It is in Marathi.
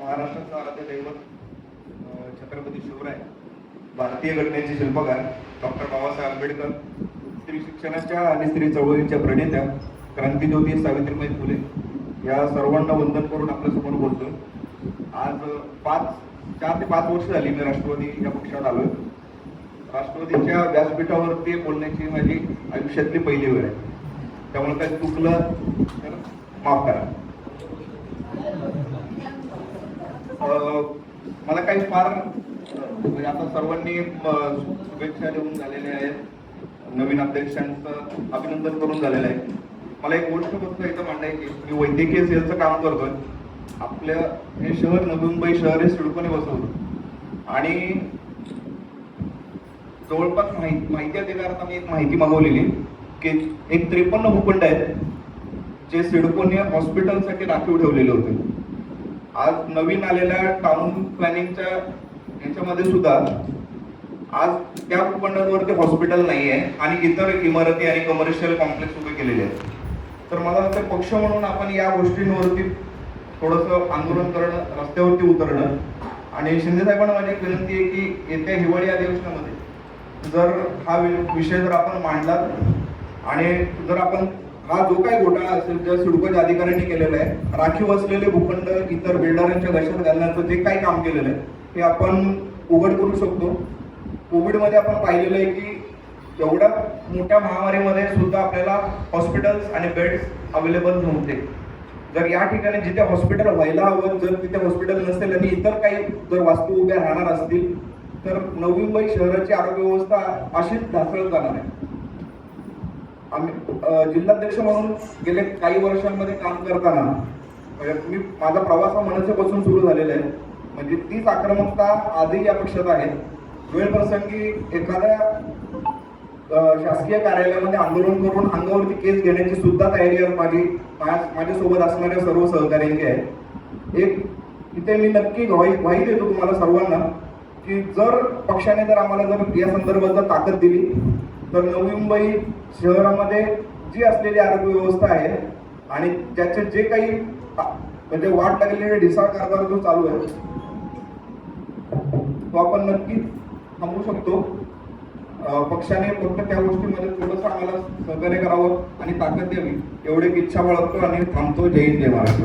महाराष्ट्राचं आराध्य दैवत छत्रपती शिवराय भारतीय घटनेचे शिल्पकार डॉक्टर बाबासाहेब आंबेडकर स्त्री शिक्षणाच्या आणि स्त्री चळवळीच्या प्रणेत्या क्रांतीज्योती सावित्रीबाई फुले या सर्वांना वंदन करून आपल्यासमोर बोलतो आज पाच चार ते पाच वर्ष झाली मी राष्ट्रवादी या पक्षात आलोय. राष्ट्रवादीच्या व्यासपीठावरती बोलण्याची माझी आयुष्यातली पहिली वेळ आहे. त्यामुळे काही चुकलं तर माफ करा. मला काही फार म्हणजे आता सर्वांनी शुभेच्छा देऊन झालेल्या आहेत. नवीन अध्यक्षांचं अभिनंदन करून झालेलं आहे. मला एक गोष्ट फक्त इथं मांडायची मी वैद्यकीय सेलचं काम करतोय. आपल्या हे शहर नवी मुंबई शहर हे सिडकोने बसवलं आणि जवळपास माहिती माहिती अधिकारात आम्ही एक माहिती मागवलेली की एक त्रेपन्न भूखंड आहेत जे सिडकोने हॉस्पिटलसाठी राखीव ठेवलेले होते. आज नवीन आलेल्या टाउन प्लॅनिंगच्या याच्यामध्ये सुद्धा आज त्या भूखंडांवरती हॉस्पिटल नाही आहे आणि इतर इमारती आणि कमर्शियल कॉम्प्लेक्स उभे केलेले आहेत. तर मला वाटतं पक्ष म्हणून आपण या गोष्टींवरती थोडंसं आंदोलन करणं रस्त्यावरती उतरणं. आणि शिंदे साहेबांना माझी एक विनंती आहे की येत्या हिवाळी अधिवेशनामध्ये जर हा वि- विषय जर आपण मांडला आणि जर आपण हा जो काही घोटाळा असेल ज्या सिडकोच्या अधिकाऱ्यांनी केलेला आहे राखीव असलेले भूखंड इतर बिल्डरांच्या घशात घालण्याचं जे काही काम केलेलं आहे ते आपण उघड करू शकतो. कोविडमध्ये आपण पाहिलेलं आहे की एवढ्या मोठ्या महामारीमध्ये सुद्धा आपल्याला हॉस्पिटल्स आणि बेड्स अवेलेबल नव्हते. जर या ठिकाणी जिथे हॉस्पिटल व्हायला हवं जर तिथे हॉस्पिटल नसेल आणि इतर काही जर वास्तू उभ्या राहणार असतील तर नवी मुंबई शहराची आरोग्य व्यवस्था अशीच ढासळत जाणार आहे. आम्ही जिल्हाध्यक्ष म्हणून गेले काही वर्षांमध्ये काम करताना म्हणजे मी माझा प्रवास हा मनसेपासून सुरू झालेला आहे. म्हणजे तीच आक्रमकता आजही या पक्षात आहे वेळ प्रसंगी एखाद्या शासकीय कार्यालयामध्ये आंदोलन करून अंगावरती केस घेण्याची सुद्धा तयारी माझी माझ्यासोबत असणाऱ्या सर्व सहकार्यांची आहे. एक इथे मी नक्की ग्वाही ग्वाही देतो तुम्हाला सर्वांना की जर पक्षाने जर आम्हाला जर या संदर्भात जर ताकद दिली तर नवी मुंबई शहरामध्ये जी असलेली आरोग्य व्यवस्था आहे आणि त्याचे जे काही म्हणजे वाट लागलेले ढिसाळ कारभार जो चालू आहे तो आपण नक्की थांबवू शकतो. पक्षाने फक्त त्या गोष्टीमध्ये थोडंसं आम्हाला सहकार्य करावं आणि ताकद द्यावी एवढी इच्छा बाळगतो आणि थांबतो. जय हिंद जय महाराष्ट्र.